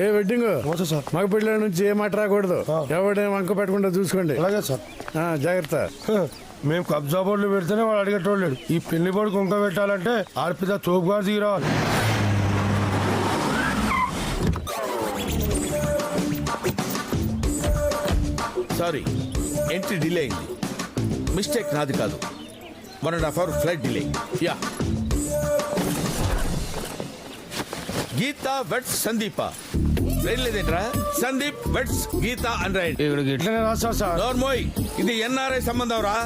ఏ wedding okay sir. మగ పిల్లల నుంచి ఏ మాట రాకూడదు. ఎవడేం వంక పెట్టకుండా చూసుకోండి. అలాగే సార్. ఆ, జాగ్రత్త. మేము కబ్జా బోర్డులు పెడితేనే వాడు అడిగేటోళ్ళు. ఈ పెళ్ళి బోర్డు కుంక పెట్టాలంటే ఆడపిల్ల తోపుగా దిగి రావాలి సారీ ఎంట్రీ డిలే అయింది. మిస్టేక్ నాది కాదు. One and half hour flight delay yeah Geetha weds Sandeepa. రైలు లేదేంట్రా సందీప్ వెట్స్ గీత అని రైడ్. ఇక్కడ ఇట్లనే రాస్తా సార్. నోర్మోయ్ ఇది ఎన్ఆర్ఐ సంబంధం రా.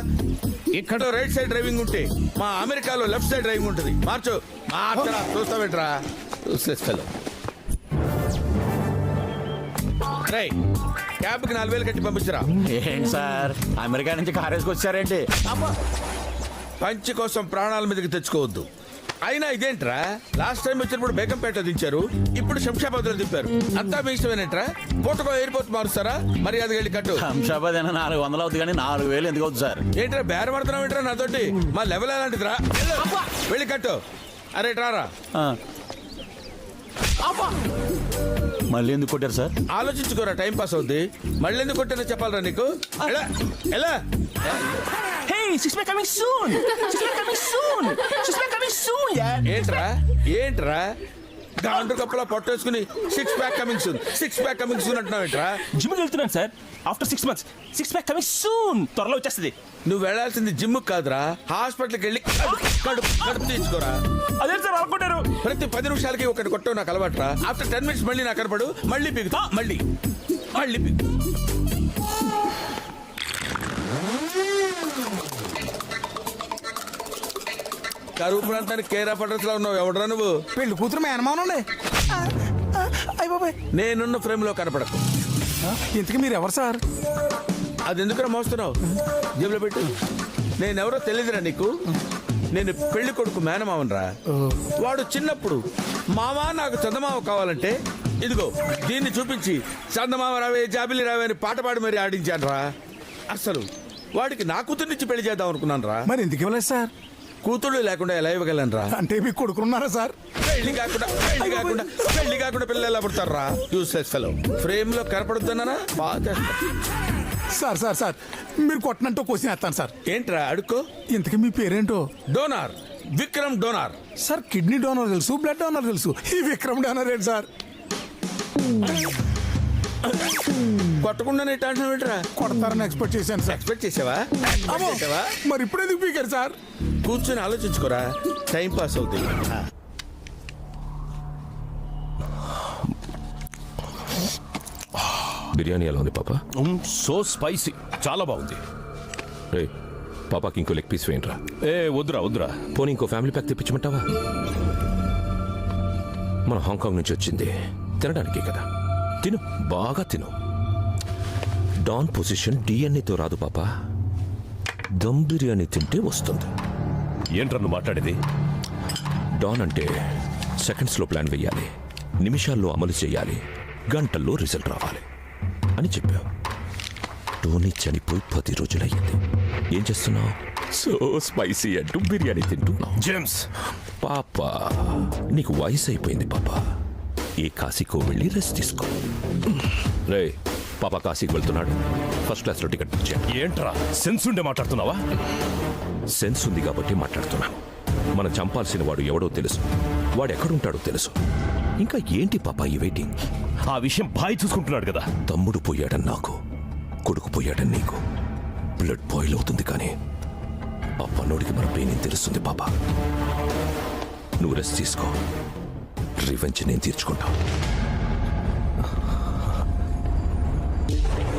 ఇక్కడ రైట్ సైడ్ డ్రైవింగ్ ఉంటే మా అమెరికాలో లెఫ్ట్ సైడ్ డ్రైవింగ్ ఉంటుంది. మార్చు. మార్చరా చూస్తావేంట్రా చూసేస్తాను. రై క్యాబ్కి నాలుగు వేలు కట్టి పంపించరా? ఏంటి సార్? అమెరికా నుంచి కార్ వేసుకొచ్చారేంటి? పంచి కోసం ప్రాణాల మీదకి తెచ్చుకోవద్దు. అయినా ఇదేంట్రా? లాస్ట్ టైం వచ్చినప్పుడు బేగంపేట దించారు ఇప్పుడు శంషాబాద్లో దింపారు. అంతా మీ ఇష్టమేనేట్రా? పూటకో ఎయిర్పోర్ట్ మారుస్తారా? మరి అది వెళ్ళి కట్టు. శంషాబాద్ అయినా నాలుగు వందలు అవుతుంది కానీ నాలుగు వేలు ఎందుకు అవుతుంది సార్? ఏంట్రా బేర పడుతున్నావు ఏంట్రా నాతోటి? మా లెవెల్ ఎలాంటిదిరా? వెళ్ళు. వెళ్ళి కట్టు. అరే ట్రారా ఆ. మళ్ళీ ఎందుకు కొట్టారు సార్? ఆలోచించుకోరా టైం పాస్ అవుద్ది. మళ్ళీ ఎందుకు కొట్టినా చెప్పాలరా నీకు? ఎలా? ఎలా? Hey, she's been coming soon. She's been coming soon. She's been coming soon, yeah. ఏంట్రా? ఏంట్రా? గాండ్రు కప్పులా పొట్టేసుకుని six pack coming soon six pack coming soon అంటున్నావు ఏంట్రా జిమ్కి వెళ్తున్నాను sir after six months six pack coming soon త్వరలో వచ్చేస్తుంది. నువ్వు వెళ్ళాల్సింది జిమ్ కాదురా. హాస్పిటల్కి వెళ్ళి కడుపు కడుపు కడుపు తీసుకోరా. అదే సార్ అనుకుంటారు ప్రతి పది నిమిషాలకి ఒకటి కొట్టవు నాకు అలవాట్రా. ఆఫ్టర్ టెన్ మినిట్స్ మళ్ళీ నాకు కనపడు మళ్ళీ పిగుతా మళ్ళీ. మళ్ళీ పిగు కరువు ప్రాంతానికి కేర్ అడ్రస్లో ఉన్నావు. ఎవడరా నువ్వు? పెళ్ళి కూతురు మేనమానండి అయ్య బాబాయ్. నేనున్న ఫ్రేమ్లో కనపడకు ఇంతకీ మీరు ఎవరు సార్? అది ఎందుకురా మోస్తున్నావు? జేబులో పెట్టు. నేనెవరో తెలియదురా నీకు. నేను పెళ్ళి కొడుకు మేనమావనరా. వాడు చిన్నప్పుడు మావా నాకు చందమామ కావాలంటే ఇదిగో దీన్ని చూపించి చందమామ రావే జాబిలి రావే అని పాట పాడి మరి ఆడించాను రా అసలు వాడికి నా కూతుర్నిచ్చి పెళ్ళి చేద్దాం అనుకున్నాను రా మరి ఎందుకు ఇవ్వలేదు సార్? కూతుళ్ళు లేకుండా ఎలా ఇవ్వగలను రా అంటే మీకు కొడుకున్నారా సార్? పెళ్ళి కాకుండా పెళ్ళి కాకుండా పెళ్ళి కాకుండా పిల్లలు ఎలా పుడతారు యూస్లెస్ ఫెలో ఫ్రేమ్లో కనపడుతున్నానా? బాగా. Sir sir sir. మీరు కొట్టనంటూ క్వశ్చన్ వేస్తాను సార్. ఏంట్రా అడుక్కో? ఇంతకీ మీ పేరేంటో? Donor Vikram donor sir kidney donor తెలుసు బ్లడ్ డోనర్ తెలుసు. ఈ విక్రమ్ డోనర్ ఏంటి సార్? కొట్టకుండానే టెన్షన్ ఏంట్రా కొడతారని ఎక్స్పెక్ట్ చేశాను సార్. ఎక్స్పెక్ట్ చేసావా? మరి ఇప్పుడు ఎందుకు పీకారు సార్? కూర్చొని ఆలోచించుకోరా. టైం పాస్ అవుతుంది బిర్యానీ ఎలా ఉంది పాప? So spicy. చాలా బాగుంది. రే పాపాకి ఇంకో లెగ్ పీస్ వేయండిరా. ఏ వద్దురా వద్దురా. పోనీ ఇంకో ఫ్యామిలీ ప్యాక్ తెప్పించమంటావా? మన హాంకాంగ్ నుంచి వచ్చింది. తినడానికే కదా. తిను బాగా తిను. డాన్ పొజిషన్ డిఎన్ఏతో రాదు పాప. దమ్ బిర్యానీ తింటే వస్తుంది. ఏంట్రా నువ్వు మాట్లాడేది? డాన్ అంటే సెకండ్స్లో ప్లాన్ వేయాలి. నిమిషాల్లో అమలు చేయాలి. గంటల్లో రిజల్ట్ రావాలి. అని చెప్పావు టోనీ చనిపోయి పది రోజులయ్యింది. ఏం చేస్తున్నావు? సో స్పైసీ అంటూ బిర్యానీ తింటున్నావు. జేమ్స్! పాప నీకు వయసు అయిపోయింది పాప. ఏ కాశీకో వెళ్ళి రెస్ట్ తీసుకో. రే పాప కాశీకి వెళ్తున్నాడు. ఫస్ట్ క్లాస్లో టికెట్ బుక్ చేయండి. ఏంట్రా? సెన్స్ ఉండే మాట్లాడుతున్నావా? సెన్స్ ఉంది కాబట్టి మాట్లాడుతున్నాను మనం చంపాల్సిన వాడు ఎవడో తెలుసు. వాడు ఎక్కడుంటాడో తెలుసు. ఇంకా ఏంటి పాప ఈ వెయిటింగ్ ఆ విషయం బాయ్ చూసుకుంటున్నాడు కదా. తమ్ముడు పోయాడని నాకు కొడుకు పోయాడని నీకు. బ్లడ్ బాయిల్ అవుతుంది కానీ ఆ పన్నోడికి మన పెయిన్ తెలుస్తుంది పాప? నువ్వు రెస్ట్ తీసుకో. రివెంజ్ నేను తీర్చుకుంటా. Thank you.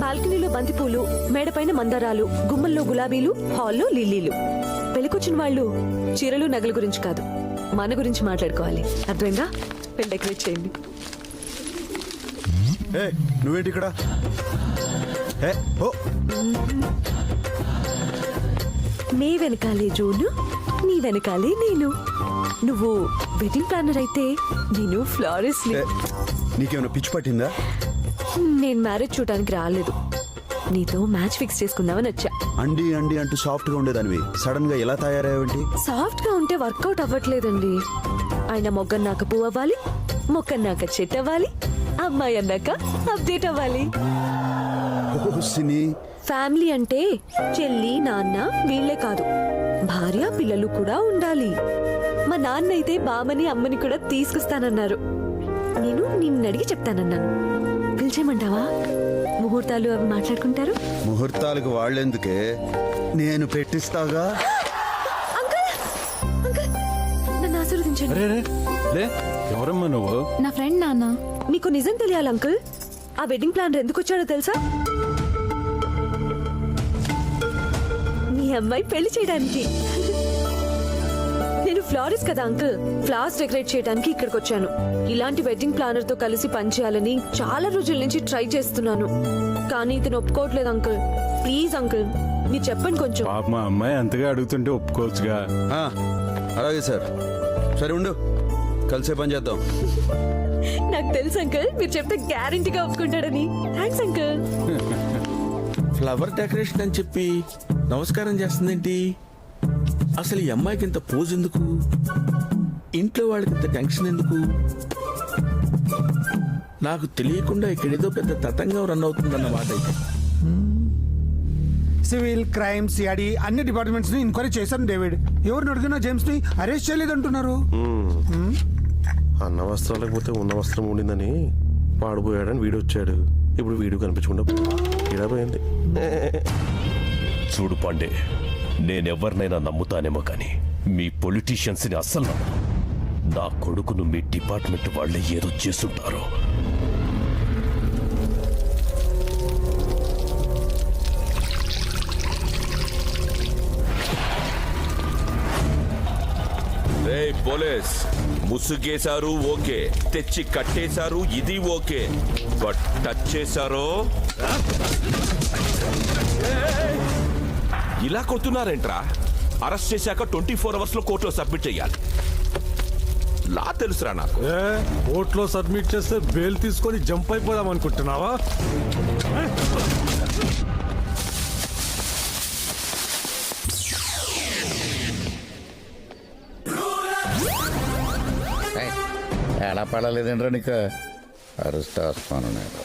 బాల్కనీలో బంతిపూలు మేడపైన మందారాలు గుమ్మల్లో గులాబీలు హాల్లో లిల్లీలు. పెళ్ళికొచ్చిన వాళ్ళు చీరలు నగల గురించి కాదు. మన గురించి మాట్లాడుకోవాలి. అర్థమైందా? పెళ్ళి డెకరేట్ చేయండి. నువ్వేంటి ఇక్కడ? నీ వెనకాలే జోను నీ వెనకాలే నేను. నువ్వు వెడ్డింగ్ ప్లానర్ అయితే నేను ఫ్లారెస్ నీకేమైనా పిచ్చి పట్టిందా? నేను మ్యారేజ్ చూడడానికి రాలేదు. నీతో మ్యాచ్ ఫిక్స్ చేసుకుందామని వచ్చా. అండి అండి అంటూ సాఫ్ట్గా ఉండేదానివి. సడన్గా ఎలా తయారయ్యావేంటి? సాఫ్ట్గా ఉంటే వర్కౌట్ అవ్వట్లేదండి. ఆయన మొగ్గన్నాక పువ్వు అవ్వాలి మొక్కన్నాక చెట్టు అవ్వాలి అమ్మాయి అన్నాక అప్డేట్ అవ్వాలి. ఫ్యామిలీ అంటే చెల్లి నాన్న వీళ్ళే కాదు. భార్య పిల్లలు కూడా ఉండాలి. మా నాన్న అయితే బామని అమ్మని కూడా తీసుకొస్తానన్నారు. నేను నిన్ను అడిగి చెప్తానన్నాను. పిలిచేయమంటావా? ముహూర్తాలు అవి మాట్లాడుకుంటారు? ముహూర్తాలకు వాళ్ళెందుకే? నేను పెట్టిస్తాగా? అంకుల్! అంకుల్! నన్ను ఆశీర్వదించండి. లే ఎవరమ్మా నువ్వు? నా ఫ్రెండ్ నాన్న. మీకు నిజం తెలియాలి అంకుల్? ఆ వెడ్డింగ్ ప్లాన్ ఎందుకు వచ్చాడో తెలుసా? మీ అమ్మాయి పెళ్ళి చేయడానికి. ఫ్లారిస్ కదా అంకుల్ ఫ్లవర్స్ డెకరేట్ చేయడానికి ఇక్కడికి వచ్చాను ఇలాంటి వెడ్డింగ్ ప్లానర్తో కలిసి పనిచేయాలని చాలా రోజుల నుంచి ట్రై చేస్తున్నాను. కానీ ఇతను ఒప్పుకోవట్లేదు అంకుల్ ప్లీజ్ అంకుల్ మీరు చెప్పండి కొంచెం. పాప మా అమ్మాయి అంతగా అడుగుతుంటే ఒప్పుకోవచ్చుగా. ఆ, అలాగే సార్ సరే ఉండు. కలిసే పని చేద్దాం. నాకు తెలుసు అంకుల్ మీరు చెప్తే గ్యారంటీగా ఒప్పుకుంటాడని. థ్యాంక్స్ అంకుల్ ఫ్లవర్ డెకరేషన్ అని చెప్పి నమస్కారం చేస్తుందేంటి? అసలు ఈ అమ్మాయికి ఇంత పోజ్ ఎందుకు? ఇంట్లో వాళ్ళకి ఇంత టెన్షన్ ఎందుకు? నాకు తెలియకుండా ఇక్కడేదో పెద్ద తతంగం రన్ అవుతుందన్న మాట అయితే సివిల్ క్రైమ్ సిఐడి అన్ని డిపార్ట్మెంట్స్ని ఎంక్వైరీ చేశాను డేవిడ్. ఎవరిని అడిగినా జేమ్స్ని అరెస్ట్ చేయలేదంటున్నారు అన్న వస్త్రాలకు పోతే ఉన్న వస్త్రం ఉండిందని వాడిపోయాడని వీడు వచ్చాడు. ఇప్పుడు వీడు కనిపించకుండా ఇలా పోయింది. చూడు పాండే నేనెవరినైనా నమ్ముతానేమో కానీ మీ పొలిటీషియన్స్ని అస్సలు నమ్మను. నా కొడుకును మీ డిపార్ట్మెంట్ వాళ్ళే ఏదో చేస్తుంటారు. పోలీస్. ముసుగేశారు ఓకే. తెచ్చి కట్టేశారు ఇది ఓకే. బట్ టచ్ చేశారో? ఇలా కొడుతున్నారేంట్రా? అరెస్ట్ చేశాక ట్వంటీ ఫోర్ అవర్స్లో కోర్టులో సబ్మిట్ చేయాలి లా తెలుసురా నాకు. కోర్టులో సబ్మిట్ చేస్తే బెయిల్ తీసుకొని జంప్ అయిపోదాం అనుకుంటున్నావా? ఎలా పడలేదండ్రా నీకు? అరుస్తా వస్తాను నేను.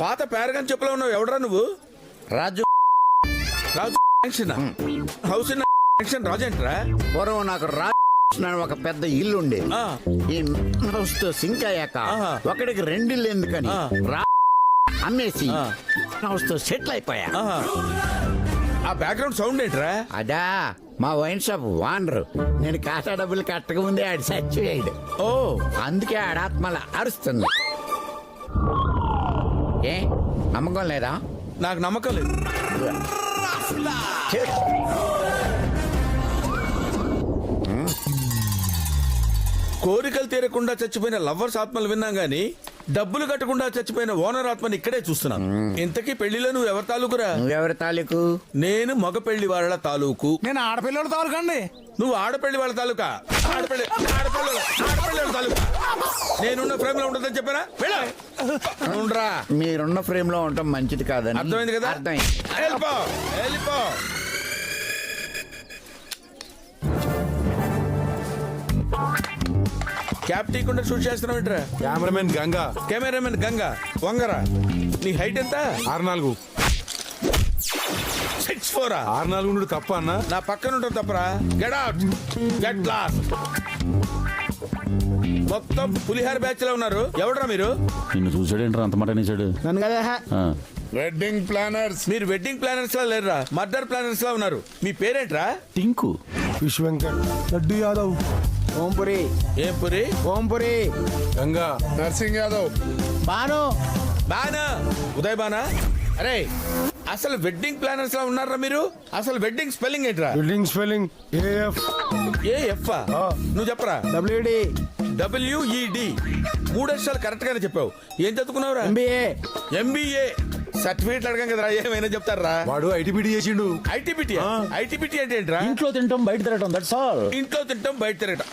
పాత పేరగాని చెప్పులో ఉన్నావు. ఎవడరా నువ్వు? Raju Raju function house function రాజేంట్రా పూర్వం నాకు రాజు ఒక పెద్ద ఇల్లు ఉండే. ఈ హౌస్తో సింక్ అయ్యాక. ఒకడికి రెండిల్లు ఎందుకని. రా అమ్మేసి. హౌస్తో సెటిల్ అయిపోయా. ఆ బ్యాక్గ్రౌండ్ సౌండ్ ఏంట్రా? అదా మా వైన్ షాప్ వానరు నేను ఖాతా డబ్బులు కట్టక ముందే ఆడు చచ్చిపోయాడు. ఓ. అందుకే ఆడాత్మల అరుస్తుంది. నమ్మకం లేదా? నాకు నమ్మకం లేదు! కోరికలు తీరకుండా చచ్చిపోయిన లవ్వర్స్ ఆత్మలు విన్నాం గాని డబ్బులు కట్టకుండా చచ్చిపోయిన ఓనర్ ఆత్మని ఇక్కడే చూస్తున్నాను ఇంతకీ పెళ్ళిలో నువ్వు ఎవరి తాలూకురా? నువ్వెవరి తాలూకు? నేను మగ పెళ్ళి వాళ్ళ తాలూకు. నేను ఆడపిల్లల తాలూకండి నువ్వు ఆడపెళ్ళి వాళ్ళ తాలూకా? ఆడపెళ్ళి ఆడపిల్ల ఆడపెళ్ళి వాళ్ళ తాలూకా? నేనున్న ఫ్రేమ్లో ఉండదని చెప్పారా? వెళ్ళు. ఉండరా. మీరున్న ఫ్రేమ్లో ఉండటం మంచిది కాదని అర్థమైంది కదా? అర్థమైంది. వెళ్ళిపో వెళ్ళిపో. క్యాప్ తీయకుండా షూట్ చేస్తున్నావు ఏంట్రా? కెమెరామెన్ గంగా. కెమెరామెన్ గంగా. వంగరా. నీ హైట్ ఎంత? ఆరు నాలుగు సిక్స్ ఫోరా? ఆరు నాలుగు నుండి తప్ప అన్న. నా పక్కన ఉంటుంది తప్పరా. గెట్ అవుట్ గెట్ లాస్ట్ మొత్తం పులిహార బ్యాచ్లో ఉన్నారు. ఎవడరా మీరు? నిన్ను చూసాడేంట్రా? అంత మాట అనేసాడు నన్ను కదా? వెడ్డింగ్ ప్లానర్స్ మీరు వెడ్డింగ్ ప్లానర్స్ లా లేరురా. మర్డర్ ప్లానర్స్ లా ఉన్నారు. మీ పేరేంట్రా? టింకు. విష్ వెంకట్ లడ్డు యాదవ్. ఓంపురి. ఏం పురి? ఓంపురి. గంగా. నర్సింగ్ యాదవ్. బాను. బానా? ఉదయ్ బానా? అరే అసలు వెడ్డింగ్ ప్లానర్స్ లా ఉన్నారా మీరు? అసలు వెడ్డింగ్ స్పెల్లింగ్ ఏంట్రా? Building spelling AF A F నువ్వు చెప్పరా? డబ్ల్యూడి డబ్ల్యూఈడి మూడు అక్షరాలు కరెక్ట్ గానే చెప్పావు. ఏం చదువుకున్నావురా? ఎంబీఏ ఎంబీఏ సర్టిఫికేట్లు అడగం కదరా ఏమైనా చెప్తారా? వాడు ఐటీబీడీ చేసిండు. ఐటీబీటీ ఐటీబీటీ అంటే ఏంట్రా? ఇంట్లో తింటాం బయట తిరగటం దట్స్ ఆల్ ఇంట్లో తింటాం బయట తిరగటం.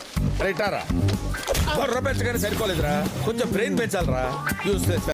రైటారా బుర్ర పెంచగానే సరిపోలేదురా. కొంచెం బ్రెయిన్ పెంచాలరా. యూస్లెస్